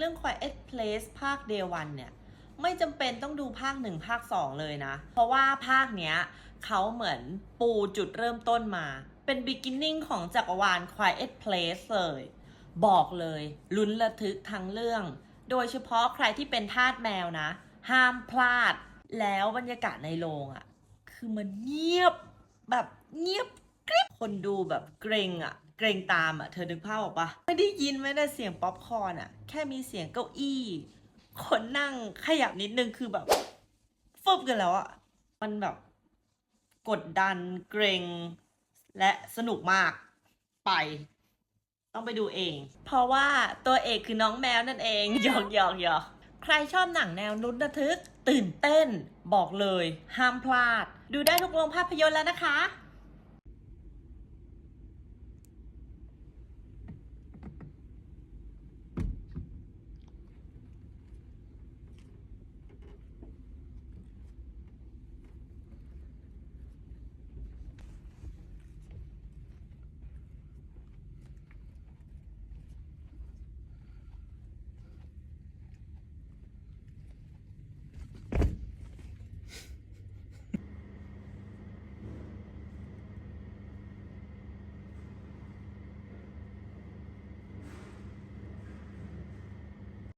เรื่อง Quiet Place ภาค Day 1เนี่ยไม่จำเป็นต้องดูภาค1ภาค2เลยนะ เพราะว่าภาคเนี้ยเขาเหมือนปูจุดเริ่มต้นมา เป็น beginning ของจักรวาล Quiet Place เลย บอกเลยลุ้นระทึกทั้งเรื่อง โดยเฉพาะใครที่เป็นทาสแมวนะ ห้ามพลาด แล้วบรรยากาศในโรงอะ่ะ คือมันเงียบแบบเงียบกริบคนดูแบบเกรงอะ่ะ เกรงตามอะเธอนึกภาพออกปะไม่ได้ยินไม่ได้เสียงป๊อปคอร์นอะ แค่มีเสียงเก้าอี้คนนั่งขยับนิดนึงคือแบบฟึบกันแล้วอะมันแบบ กดดันเกรงและสนุกมากไป ต้องไปดูเอง เพราะว่าตัวเอกคือน้องแมวนั่นเองหยอกหยอกหยอกใครชอบหนังแนวลุ้นระทึก ตื่นเต้น บอกเลย ห้ามพลาด ดูได้ทุกโรงภาพยนตร์แล้วนะคะ